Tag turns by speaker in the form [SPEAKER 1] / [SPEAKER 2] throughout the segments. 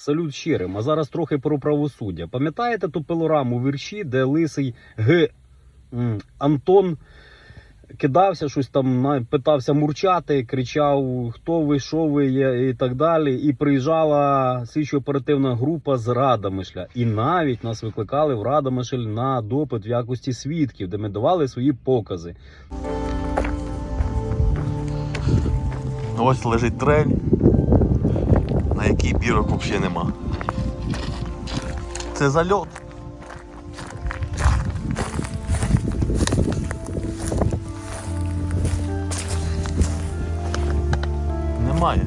[SPEAKER 1] салют щирим. А зараз трохи про правосуддя. Пам'ятаєте ту пилораму вірші, де лисий Г. Антон кидався, щось там питався мурчати, кричав, хто ви, що ви є, і так далі. І приїжджала слідчо-оперативна група з Радомишля. І навіть нас викликали в Радомишль на допит в якості свідків, де ми давали свої покази.
[SPEAKER 2] Ось лежить трель, на якій бірок взагалі нема. Це зальот. Немає.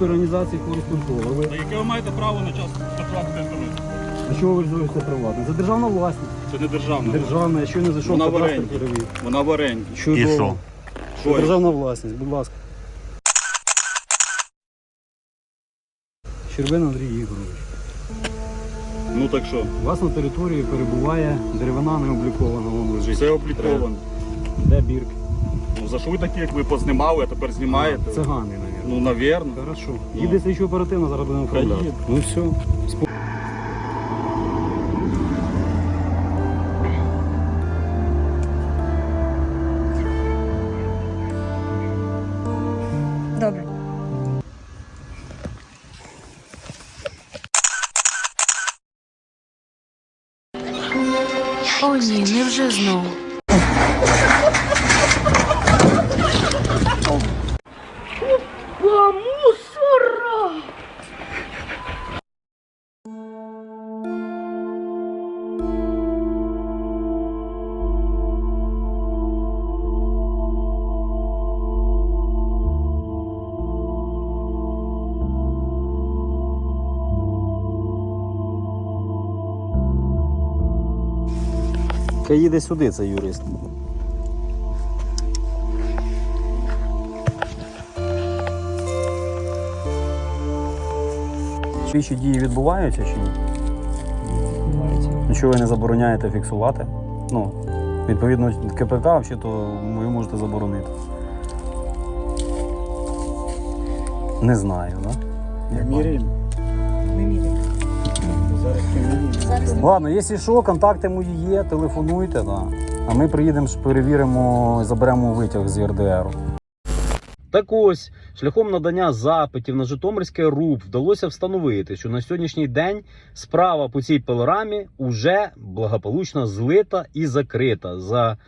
[SPEAKER 1] організації Фореконтролу. Ви
[SPEAKER 3] На яке ви маєте право на час працювати територію?
[SPEAKER 1] а чого ви вживаєте приватне? Це державна власність.
[SPEAKER 3] Це не державна.
[SPEAKER 1] Державна, я щойно зайшов
[SPEAKER 3] Вона в
[SPEAKER 1] кадастр
[SPEAKER 3] оренді.
[SPEAKER 1] перевів.
[SPEAKER 3] Вона в оренді.
[SPEAKER 1] Чудово.
[SPEAKER 2] І що?
[SPEAKER 1] Це
[SPEAKER 3] Що?
[SPEAKER 1] державна власність, будь ласка. Щербин Андрій Ігорович.
[SPEAKER 3] Ну так що?
[SPEAKER 1] У вас на території перебуває деревина необлікована, вон лежить.
[SPEAKER 3] Все обліковано.
[SPEAKER 1] Де бірк?
[SPEAKER 3] Ну за що ви такі, як ви познімали, а тепер знімаєте?
[SPEAKER 1] Цигани, навірно.
[SPEAKER 3] Ну, навірно.
[SPEAKER 1] Хорошо.
[SPEAKER 3] Ну.
[SPEAKER 1] Їде слідчо оперативно, зараз будемо оформляти. Ну все.
[SPEAKER 4] О ні, невже знову.
[SPEAKER 1] Хай їде сюди, цей юрист. Слідчі дії відбуваються чи ні? Відбуваються. Нічого ви не забороняєте фіксувати? Ну, відповідно КПК, чи то ви можете заборонити. Не знаю, да? Як вам?
[SPEAKER 5] Ми міряємо. Зараз
[SPEAKER 1] Ладно, якщо що, контакти мої є, телефонуйте, да. а ми приїдемо, перевіримо, заберемо витяг з ЄРДР. Так ось, шляхом надання запитів на Житомирське РУП вдалося встановити, що на сьогоднішній день справа по цій пилорамі уже благополучно злита і закрита за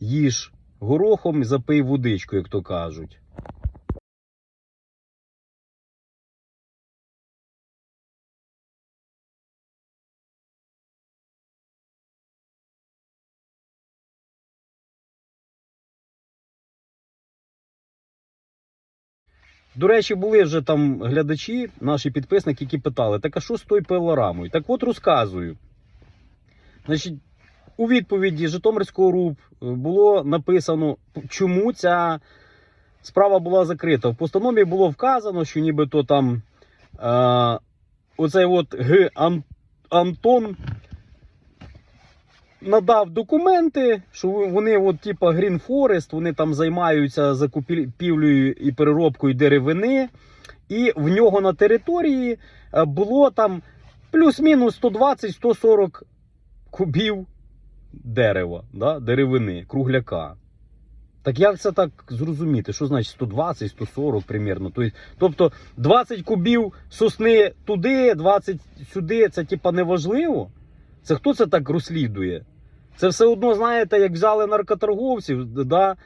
[SPEAKER 1] їж горохом і запий водичку, як то кажуть. До речі, були вже там глядачі, наші підписники, які питали, так а що з тою пилорамою? Так от розказую. Значить, у відповіді Житомирського РУП е, було написано, чому ця справа була закрита. В постанові було вказано, що нібито там е, оцей от Г. Антон надав документи, що вони, от, типа Green Forest, вони там займаються закупівлею і переробкою деревини, і в нього на території е, було там плюс-мінус 120-140 кубів дерева, да, деревини, кругляка. Так як це так зрозуміти? Що значить 120, 140 примірно? Тобто 20 кубів сосни туди, 20 сюди, це типа неважливо? Це хто це так розслідує? Це все одно, знаєте, як взяли наркоторговців, да, е,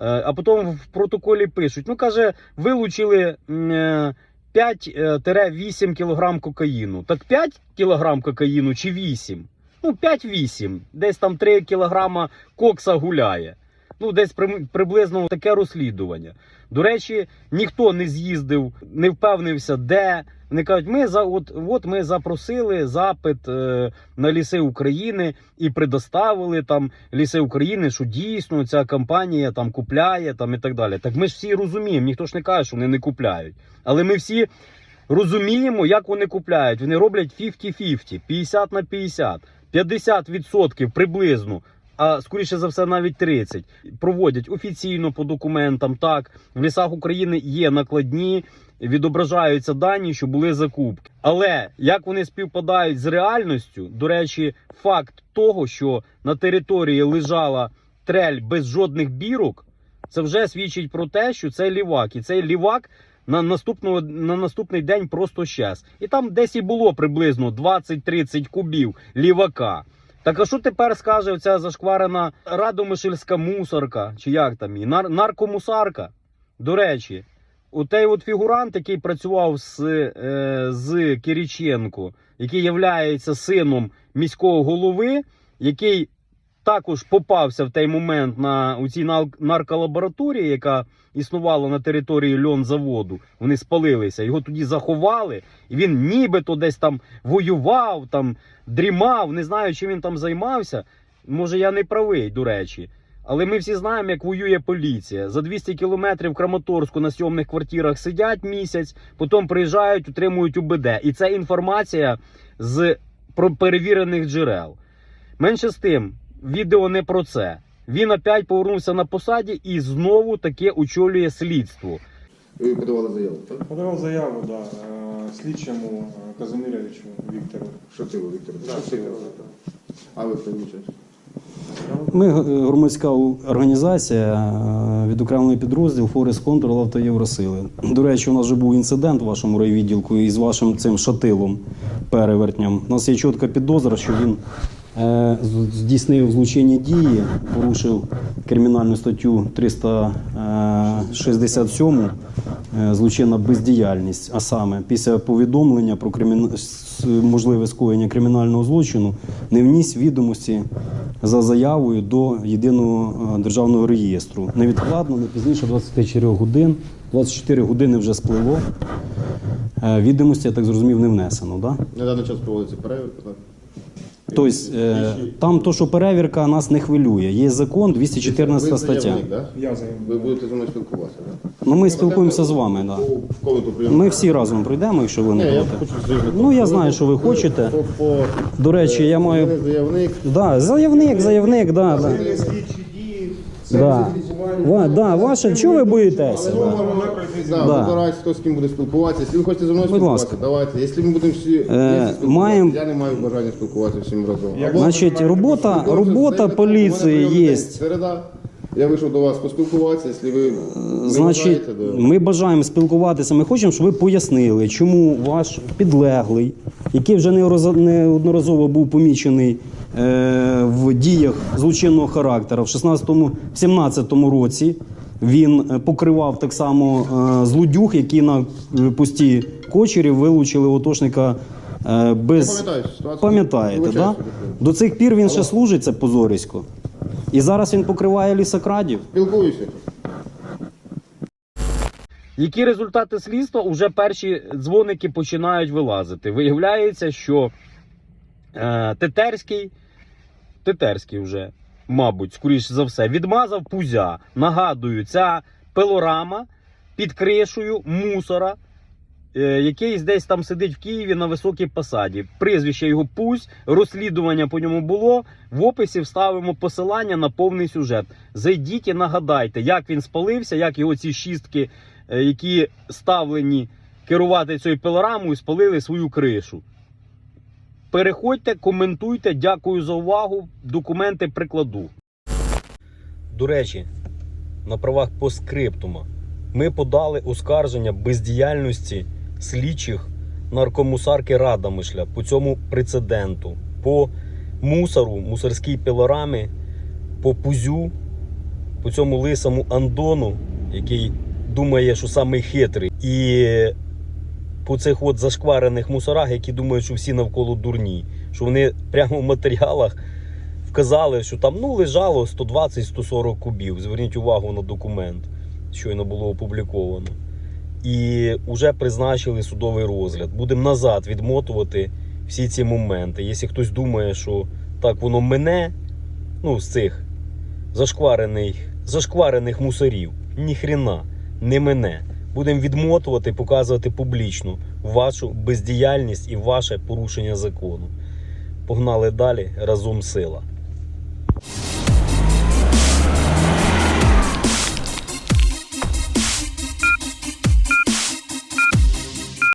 [SPEAKER 1] а потім в протоколі пишуть. Ну, каже, вилучили е, 5-8 кілограм кокаїну. Так 5 кілограм кокаїну чи 8? Ну, 5-8. Десь там 3 кілограма кокса гуляє. Ну, десь при- приблизно таке розслідування. До речі, ніхто не з'їздив, не впевнився, де. Вони кажуть, ми за от, от ми запросили запит е, на ліси України і предоставили там ліси України, що дійсно ця компанія там купляє там і так далі. Так ми ж всі розуміємо, ніхто ж не каже, що вони не купляють. Але ми всі розуміємо, як вони купляють. Вони роблять 50-50, 50 на 50, 50% приблизно. А скоріше за все, навіть 30. проводять офіційно по документам. Так, в лісах України є накладні, відображаються дані, що були закупки. Але як вони співпадають з реальністю, до речі, факт того, що на території лежала трель без жодних бірок, це вже свідчить про те, що це лівак. І цей лівак на, наступного, на наступний день просто щез. І там десь і було приблизно 20-30 кубів лівака. Так а що тепер скаже ця зашкварена радомишельська мусорка, чи як там її, нар, наркомусарка? До речі, отей от фігурант, який працював з, е, з Кириченко, який є сином міського голови, який також попався в той момент на цій нарколабораторії, яка існувала на території льонзаводу. Вони спалилися. Його тоді заховали, і він нібито десь там воював, там дрімав. Не знаю, чим він там займався. Може, я не правий, до речі. Але ми всі знаємо, як воює поліція. За 200 кілометрів Краматорську на сьомних квартирах сидять місяць, потім приїжджають, утримують УБД. І це інформація з перевірених джерел. Менше з тим, відео не про це. Він опять повернувся на посаді і знову таки очолює слідство.
[SPEAKER 2] Ви подавали заяву, так?
[SPEAKER 4] Подавав заяву, да, е, слідчому е, Казимировичу Віктору.
[SPEAKER 2] Шатило, Віктор.
[SPEAKER 4] Да,
[SPEAKER 2] Шатило. А ви хто вчасть?
[SPEAKER 6] Ми е, громадська організація, е, відокремлений підрозділ Форест Контрол Автоєвросили. До речі, у нас вже був інцидент в вашому райвідділку із вашим цим шатилом перевертням. У нас є чітка підозра, що він здійснив злочинні дії, порушив кримінальну статтю 367 е, злочинна бездіяльність. А саме після повідомлення про кримін... можливе скоєння кримінального злочину не вніс відомості за заявою до єдиного е, державного реєстру. Невідкладно, не пізніше 24 годин. 24 години вже спливло. Е, Відомості, я так зрозумів, не внесено. Да?
[SPEAKER 2] На даний час проводиться перевірка?
[SPEAKER 6] Тобто е, там то, що перевірка нас не хвилює. Є закон, 214 стаття.
[SPEAKER 2] заявник.
[SPEAKER 4] Я.
[SPEAKER 2] Ви будете зі мною спілкуватися, так?
[SPEAKER 6] Ну ми спілкуємося з вами. Да.
[SPEAKER 2] Прийому.
[SPEAKER 6] Ми всі разом пройдемо, якщо ви не
[SPEAKER 2] заявити.
[SPEAKER 6] Ну я знаю, що ви хочете. До речі, я маю.
[SPEAKER 2] заявник.
[SPEAKER 6] Да, заявник, заявник, да, да. Да. Ва, да, ваше, чого ви боїтеся?
[SPEAKER 2] Але
[SPEAKER 6] Да.
[SPEAKER 2] Да,
[SPEAKER 6] Да.
[SPEAKER 2] вибирати, хто з ким буде спілкуватися. Якщо ви хочете зі мною
[SPEAKER 6] Будь
[SPEAKER 2] спілкуватися, давайте. Якщо ми будемо всі вместе спілкуватися,
[SPEAKER 6] маєм-
[SPEAKER 2] я не маю бажання спілкуватися всім разом. Або-
[SPEAKER 6] Значить, робота, робота поліції
[SPEAKER 2] у мене прийомний
[SPEAKER 6] є.
[SPEAKER 2] день Середа. Я вийшов до вас поспілкуватися, якщо ви не
[SPEAKER 6] Значить,
[SPEAKER 2] бажаєте, то-
[SPEAKER 6] ми бажаємо спілкуватися. Ми хочемо, щоб ви пояснили, чому ваш підлеглий, який вже неороз- неодноразово був помічений е, в діях злочинного характеру в 16-17 році. Він е, покривав так само е, злодюг, які на е, пусті кочері вилучили отошника без.
[SPEAKER 2] Ситуацію.
[SPEAKER 6] Пам'ятаєте, да? До цих пір він ще служить, це позорисько. І зараз він покриває лісокрадів.
[SPEAKER 2] Спілкуюся.
[SPEAKER 1] Які результати слідства? Уже перші дзвоники починають вилазити. Виявляється, що е, Тетерський, Тетерський вже, мабуть, скоріш за все, відмазав пузя. Нагадую, ця пилорама під кришею мусора, е, який десь там сидить в Києві на високій посаді. Прізвище його Пузь, розслідування по ньому було. В описі вставимо посилання на повний сюжет. Зайдіть і нагадайте, як він спалився, як його ці шістки е, які ставлені керувати цією пилорамою, спалили свою кришу. Переходьте, коментуйте, дякую за увагу. Документи прикладу. До речі, на правах постскриптума ми подали оскарження бездіяльності слідчих наркомусарки Радомишля по цьому прецеденту, по мусору, мусорській пилорамі, по пузю, по цьому лисому Андону, який думає, що самий хитрий, і по цих от зашкварених мусорах, які думають, що всі навколо дурні, що вони прямо в матеріалах вказали, що там ну лежало 120-140 кубів. Зверніть увагу на документ, щойно було опубліковано. І вже призначили судовий розгляд. Будемо назад відмотувати всі ці моменти. Якщо хтось думає, що так воно мене, ну з цих зашкварених, зашкварених мусорів, ніхрена не мене. Будемо відмотувати, показувати публічно вашу бездіяльність і ваше порушення закону. Погнали далі разом сила.